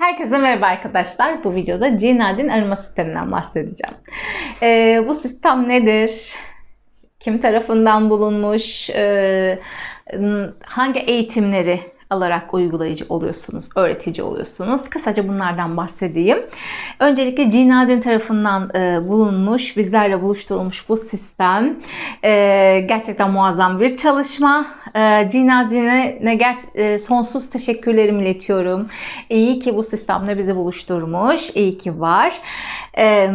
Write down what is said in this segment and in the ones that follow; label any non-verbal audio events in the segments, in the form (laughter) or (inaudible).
Herkese merhaba arkadaşlar. Bu videoda Cinadin arama sisteminden bahsedeceğim. Ee, bu sistem nedir? Kim tarafından bulunmuş? Ee, hangi eğitimleri alarak uygulayıcı oluyorsunuz, öğretici oluyorsunuz. Kısaca bunlardan bahsedeyim. Öncelikle Cinadin tarafından e, bulunmuş, bizlerle buluşturulmuş bu sistem e, gerçekten muazzam bir çalışma. E, Cinadin'e ger- e, sonsuz teşekkürlerimi iletiyorum. İyi ki bu sistemle bizi buluşturmuş, iyi ki var. Evet.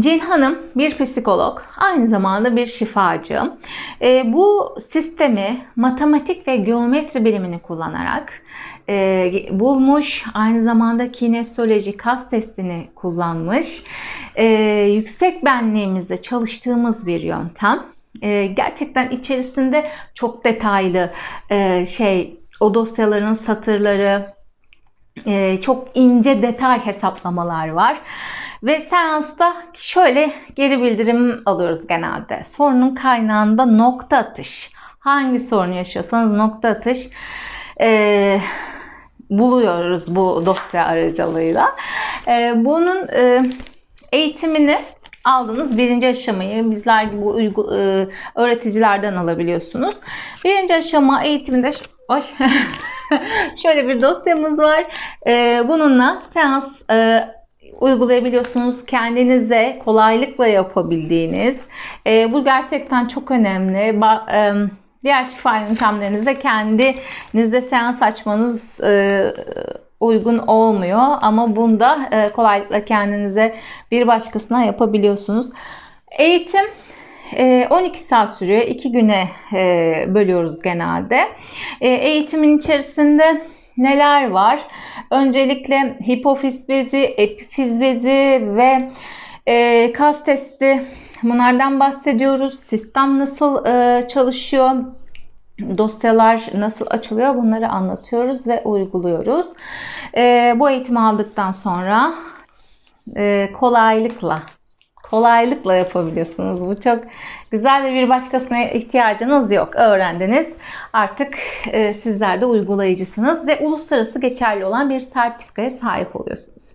Cin Hanım bir psikolog, aynı zamanda bir şifacı. E, bu sistemi matematik ve geometri bilimini kullanarak e, bulmuş. Aynı zamanda kinestoloji kas testini kullanmış. E, yüksek benliğimizde çalıştığımız bir yöntem. E, gerçekten içerisinde çok detaylı e, şey o dosyaların satırları, e, çok ince detay hesaplamalar var. Ve seansta şöyle geri bildirim alıyoruz genelde. Sorunun kaynağında nokta atış. Hangi sorunu yaşıyorsanız nokta atış e, buluyoruz bu dosya aracılığıyla. E, bunun e, eğitimini aldığınız birinci aşamayı bizler gibi uygu, e, öğreticilerden alabiliyorsunuz. Birinci aşama eğitiminde Oy. (laughs) şöyle bir dosyamız var. E, bununla seans e, uygulayabiliyorsunuz. Kendinize kolaylıkla yapabildiğiniz. Bu gerçekten çok önemli. Diğer şifa yöntemlerinizde kendinizde seans açmanız e, uygun olmuyor. Ama bunda e, kolaylıkla kendinize bir başkasına yapabiliyorsunuz. Eğitim 12 saat sürüyor. 2 güne bölüyoruz genelde. Eğitimin içerisinde neler var? Öncelikle hipofiz bezi, epifiz bezi ve e, kas testi bunlardan bahsediyoruz. Sistem nasıl e, çalışıyor? Dosyalar nasıl açılıyor bunları anlatıyoruz ve uyguluyoruz. E, bu eğitimi aldıktan sonra e, kolaylıkla kolaylıkla yapabiliyorsunuz. Bu çok güzel ve bir başkasına ihtiyacınız yok. Öğrendiniz. Artık e, sizler de uygulayıcısınız ve uluslararası geçerli olan bir sertifikaya sahip oluyorsunuz.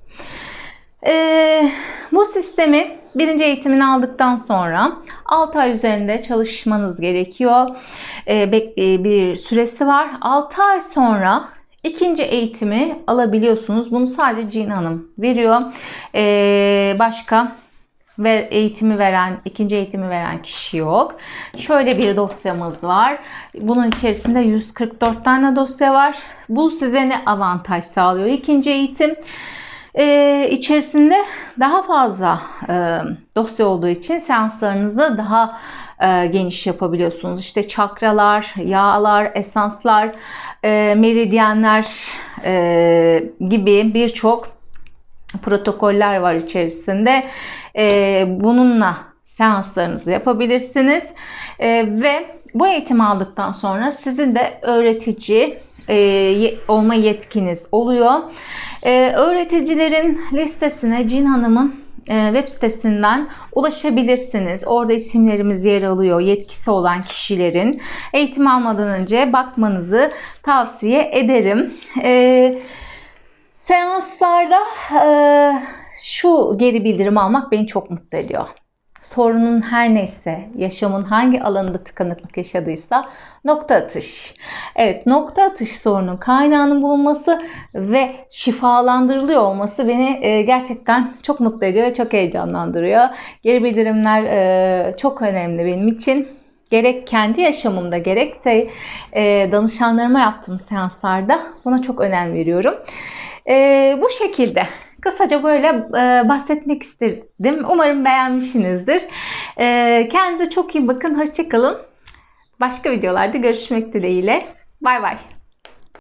E, bu sistemi birinci eğitimini aldıktan sonra 6 ay üzerinde çalışmanız gerekiyor. E, bir süresi var. 6 ay sonra İkinci eğitimi alabiliyorsunuz. Bunu sadece Cin Hanım veriyor. Ee, başka ve eğitimi veren, ikinci eğitimi veren kişi yok. Şöyle bir dosyamız var. Bunun içerisinde 144 tane dosya var. Bu size ne avantaj sağlıyor? İkinci eğitim ee, içerisinde daha fazla e, dosya olduğu için seanslarınızı daha e, geniş yapabiliyorsunuz. İşte çakralar, yağlar, esanslar, e, meridyenler e, gibi birçok protokoller var içerisinde. E, bununla seanslarınızı yapabilirsiniz. E, ve bu eğitimi aldıktan sonra sizin de öğretici e, olma yetkiniz oluyor. E, öğreticilerin listesine Cin Hanım'ın e, web sitesinden ulaşabilirsiniz. Orada isimlerimiz yer alıyor. Yetkisi olan kişilerin eğitim almadan önce bakmanızı tavsiye ederim. Seanslarda şu geri bildirim almak beni çok mutlu ediyor. Sorunun her neyse, yaşamın hangi alanında tıkanıklık yaşadıysa nokta atış. Evet, nokta atış sorunun kaynağının bulunması ve şifalandırılıyor olması beni e, gerçekten çok mutlu ediyor ve çok heyecanlandırıyor. Geri bildirimler e, çok önemli benim için gerek kendi yaşamımda gerekse e, danışanlarıma yaptığım seanslarda buna çok önem veriyorum. E, bu şekilde kısaca böyle e, bahsetmek istedim. Umarım beğenmişsinizdir. E, kendinize çok iyi bakın. Hoşçakalın. Başka videolarda görüşmek dileğiyle. Bay bay.